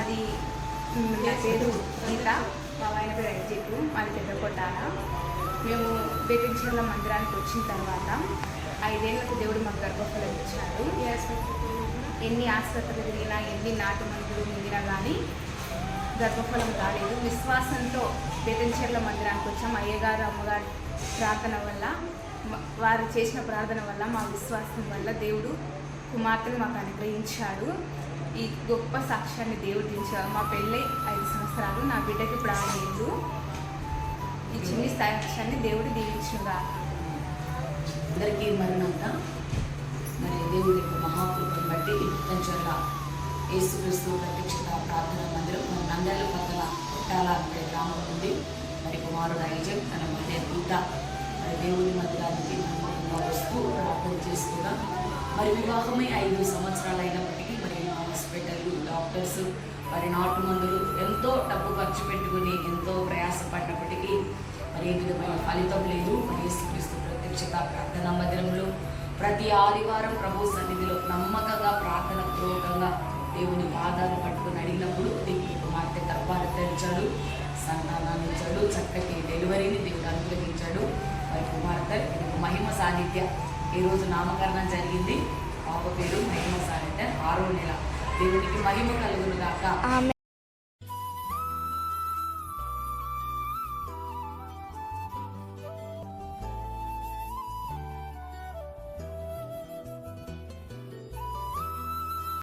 మాది నా పేరు గీత. మా ఆయన పేరు అజిత్ మాది పెద్ద కొట్టాల. మేము బేపించర్ల మందిరానికి వచ్చిన తర్వాత ఐదేళ్ళకు దేవుడు మాకు గర్భఫలం ఇచ్చాడు. ఎన్ని ఆసుపత్రులు తిరిగినా ఎన్ని నాటు మందులు మింగినా కానీ గర్భఫలం రాలేదు విశ్వాసంతో బేతంచెర్ల మందిరానికి వచ్చాం. అయ్యగారు అమ్మగారు ప్రార్థన వల్ల వారు చేసిన ప్రార్థన వల్ల మా విశ్వాసం వల్ల దేవుడు కుమార్తెను మాకు అనుగ్రహించాడు ఈ గొప్ప సాక్ష్యాన్ని దేవుడు ఇచ్చాడు మా పెళ్ళై ఐదు సంవత్సరాలు నా బిడ్డకి ఇప్పుడు ఆరు ఈ చిన్ని సాక్ష్యాన్ని దేవుడు దీవించుగా అందరికీ మరణంత. మరి దేవుడి యొక్క మహాకృపను బట్టి కంచెల యేసుక్రీస్తు ప్రత్యక్షత ప్రార్థన మందిరం మన నందల పక్కన కొట్టాల అనే గ్రామం ఉంది. మరి కుమారుడు ఐజన్ తన మధ్య దూత. మరి దేవుడి మధ్య మరి వివాహమై ఐదు సంవత్సరాలు అయినప్పటికీ మరి హాస్పిటల్ డాక్టర్స్ మరి నాటు మందులు ఎంతో డబ్బు ఖర్చు పెట్టుకుని ఎంతో ప్రయాసపడినప్పటికీ మరి ఏ విధమైన ఫలితం లేదు. మరి యేసుక్రీస్తు ప్రత్యక్షత ప్రార్థనా మందిరంలో ప్రతి ఆదివారం ప్రభు సన్నిధిలో నమ్మకంగా ప్రార్థన పూర్వకంగా దేవుని పాదాలు పట్టుకుని అడిగినప్పుడు దేవుని కుమార్తె గర్భాలు తెరిచాడు సంతానాన్ని ఇచ్చాడు చక్కటి డెలివరీని దేవుడు అనుగ్రహించాడు. మరి కుమార్తె మహిమ సాన్నిధ్య. ఈరోజు నామకరణం జరిగింది. పాప పేరు మహిమ సారెంటర్ ఆరో నెల. దేవునికి మహిమ కలుగును దాకా